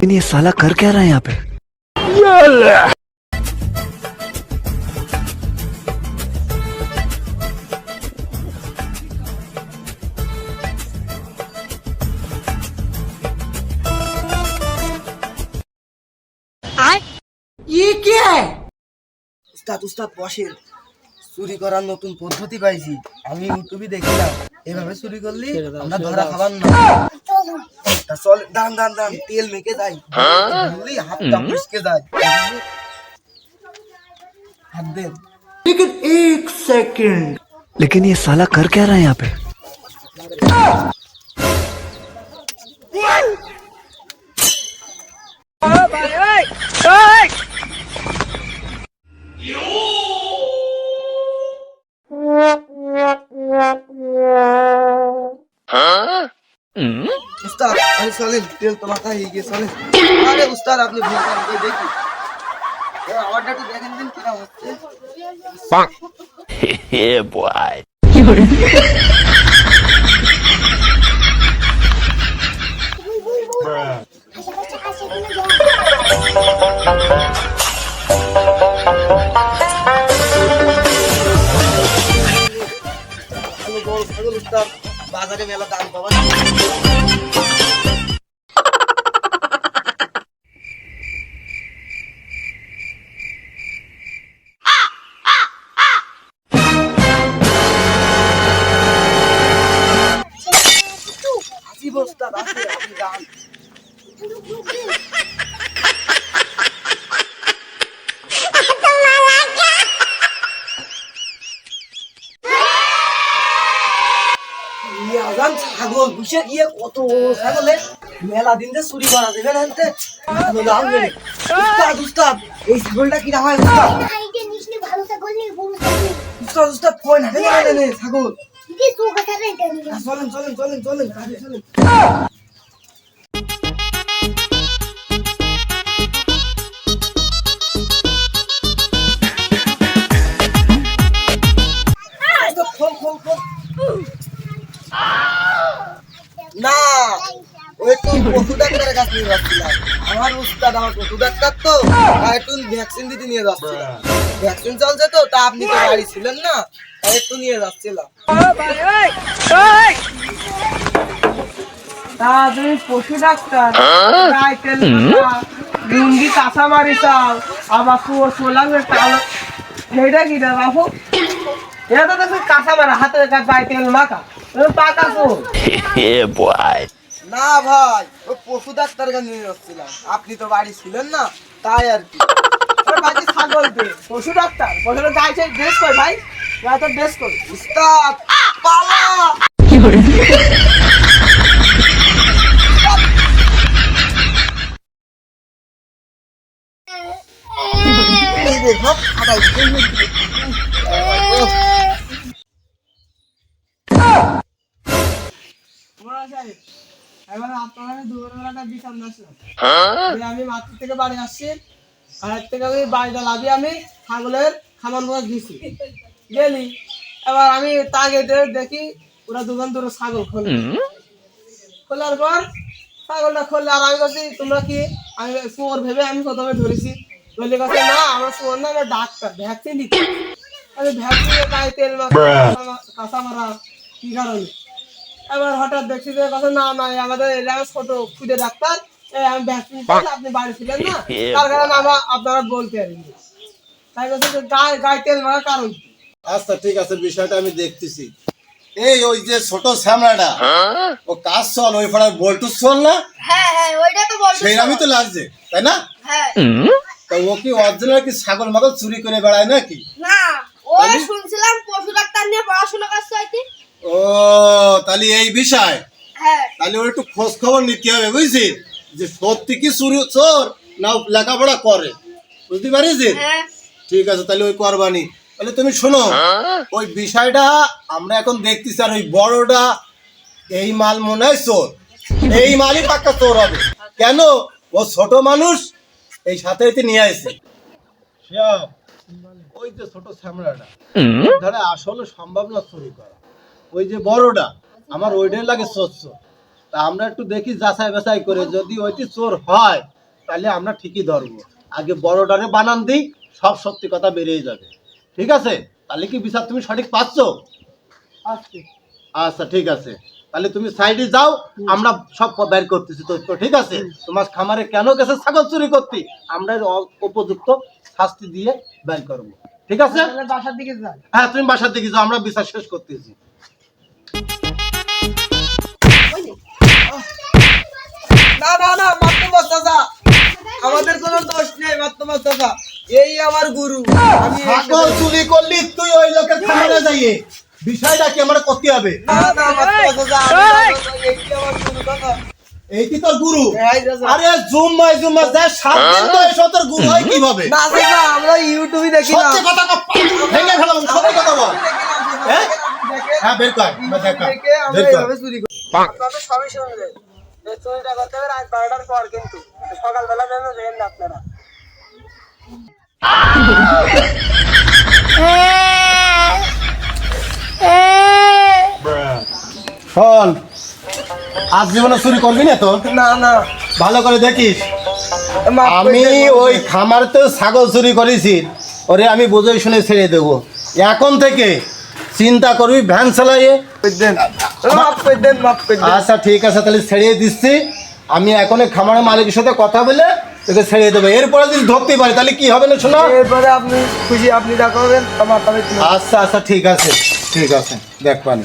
लेकिन ये साला कर क्या रहा है यहाँ पे উস্তাদ উস্তাদ বসেন চুরি করার নতুন পদ্ধতি পাইছি আমি ইউটিউবে দেখলাম এভাবে চুরি করলি আমরা ধরা খাবার না তা চল দান দান দান তেল মেখে যাই বুঝলি হাতটা মুসকে যায় হাত দেন लेकिन ये साला कर क्या रहा है यहाँ पे আরে চলেন, তেল তো মাথা হয়ে গিয়ে চলেন। আরে উস্তাদ, আপনি ভুল করেন দেখি বাজারে মেলা দাম পাবা আসি বস্তা আপনি যান ছাগল কত ছাগলে মেলা দিন যে চুরি করা এই ছাগলটা কিরা হয় ছাগল চলেন চলেন চলেন চলেন চলেন ওই তো পশু ডাক্তারের কাছে নিয়ে যাচ্ছিলাম। আমার উস্তাদ আমার পশু ডাক্তার তো। একটু ভ্যাকসিন দিতে নিয়ে যাচ্ছিলাম। ভ্যাকসিন চলছে তো তা আপনি তো বাড়ি ছিলেন না তাই একটু নিয়ে যাচ্ছিলাম। তা তুমি পশু ডাক্তার গাই তেল মাখা, লুঙ্গি কাঁচা মারি চাও আবার কুয়ো সোলাং চাল। এইটা কি বাবু এটা তো কাঁচা মারা হাতে গায়ে তেল মাখা। পাকা চোর না ভাই ও পশু ডাক্তার কাছে নিয়ে যাচ্ছিলাম আপনি তো বাড়ি ছিলেন না তাই আর কি। বাড়িতে ছাগল দে পশু ডাক্তার। পশুর গায়ে সেই ড্রেস কর ভাই। গায়ে তো ড্রেস কর। উস্তাদ পালা! দেখো, খাটাই, এবার আপনার আমি দুপুরবেলাটা বিছান আসলাম। আমি মাতৃ থেকে বাড়ি আসছি। আর থেকে আমি বাড়িটা লাভি আমি ছাগলের খাবার মতো দিছি গেলি। এবার আমি তা গেটে দেখি ওরা দোকান ধরে ছাগল খোলে। খোলার পর ছাগলটা খুললে আর আমি বলছি তোমরা কি আমি শুয়োর ভেবে আমি প্রথমে ধরেছি। বলে কাছে না আমরা শুয়োর না আমরা ডাক্তার ভ্যাকসিন দিচ্ছি। আমি ভ্যাকসিনের গায়ে তেল মাখা কাঁচা মারা কি কারণে? এবার হঠাৎ দেখছি যে কথা না না এই আমাদের এলাকার ছোট খুদে ডাক্তার আমি ভ্যাকসিন আপনি বাড়ি ছিলেন না? তার কারণে আমরা আপনারা বলতে পারিনি। তাই বলছি যে গায়ে গায়ে তেল মারা কারণ আচ্ছা ঠিক আছে বিষয়টা আমি দেখতেছি। এই ওই যে ছোট শ্যামলাটা ও কাজ চল ওই পাড়ার বল্টু চল না? হ্যাঁ হ্যাঁ ওইটা তো সেই নামই তো লাগছে তাই না? হ্যাঁ। তা ও কি অরিজিনাল কি ছাগল মাগল চুরি করে বেড়ায় নাকি? না ও শুনছিলাম পশু ডাক্তার নিয়ে পড়াশোনা করছে হয়তো ও তাহলে এই বিষয়। হ্যাঁ। তাহলে ওর একটু খোঁজ খবর নিতে হবে বুঝছি যে সত্যি কি চুরি চোর না লেখাপড়া করে। বুঝতে পারিস হ্যাঁ। ঠিক আছে তাহলে ওই করবানি। তাহলে তুমি শোনো ওই বিষয়টা আমরা এখন দেখতেছি আর ওই বড়টা এই মাল মনে হয় চোর। এই মালই পাক্কা চোর হবে। কেন? ও ছোট মানুষ এই সাথে সাথে নিয়ে আসে ওই যে ছোট শ্যামলাটা। ধরে আসলে সম্ভাবনা চুরি করা। ওই যে বড়টা আমার ওইটাই লাগে স্বচ্ছ। তা আমরা একটু দেখি যাচাই বাছাই করে যদি ওইটি চোর হয় তাহলে আমরা ঠিকই ধরবো। আগে বড়টারে বানান দিই সব সত্যি কথা বেরিয়ে যাবে। ঠিক আছে? তাহলে কি বিচার তুমি সঠিক পাচ্ছ? আচ্ছা ঠিক আছে। তাহলে তুমি সাইডে যাও আমরা সব বের করতেছি তথ্য ঠিক আছে? তোমার খামারে কেন গেছে ছাগল চুরি করতে? আমরা উপযুক্ত শাস্তি দিয়ে বের করব। ঠিক আছে? বাসার দিকে যাই হ্যাঁ তুমি বাসার দিকে যাও আমরা বিচার শেষ করতেছি। বিষয়টা কি আমার করতে হবে? না না মাত্র চাচা আমি চাচা, এই। আমার গুরু চাচা এইটি তোর গুরু? আরে জুম্মাই জুম্মা যা সাত দিন তো এসব তোর গুরু হয় কীভাবে? আমরা ইউটিউবে দেখি সত্যি কথা ভেঙে ফেলাম সত্যি কথা বল। হ্যাঁ? হ্যাঁ বের কর বের কর বের কর। চুরি করি। সবই শুনবে। এই চুরিটা করতে হবে রাত বারোটার পর কিন্তু। সকালবেলা যেন না আপনারা শোন আজ জীবনে চুরি করবি না তো? না না। ভালো করে দেখিস। আমি ওই করে দেন। খামারতে ছাগল চুরি করেছি। ওরে আমি বুঝে শুনে ছেড়ে দেব। এখন থেকে চিন্তা করবি ভ্যান চালাইয়ে। আচ্ছা ঠিক আছে তাহলে ছেড়িয়ে দিচ্ছি। আমি এখন খামারের মালিকের সাথে কথা বলে তোকে ছেড়ে দেবো। এরপরে যদি ধরতে পারি তাহলে কি হবে না শোনো? এরপরে আপনি খুশি আপনি আমার আচ্ছা আচ্ছা ঠিক আছে ঠিক আছে। দেখ পানি।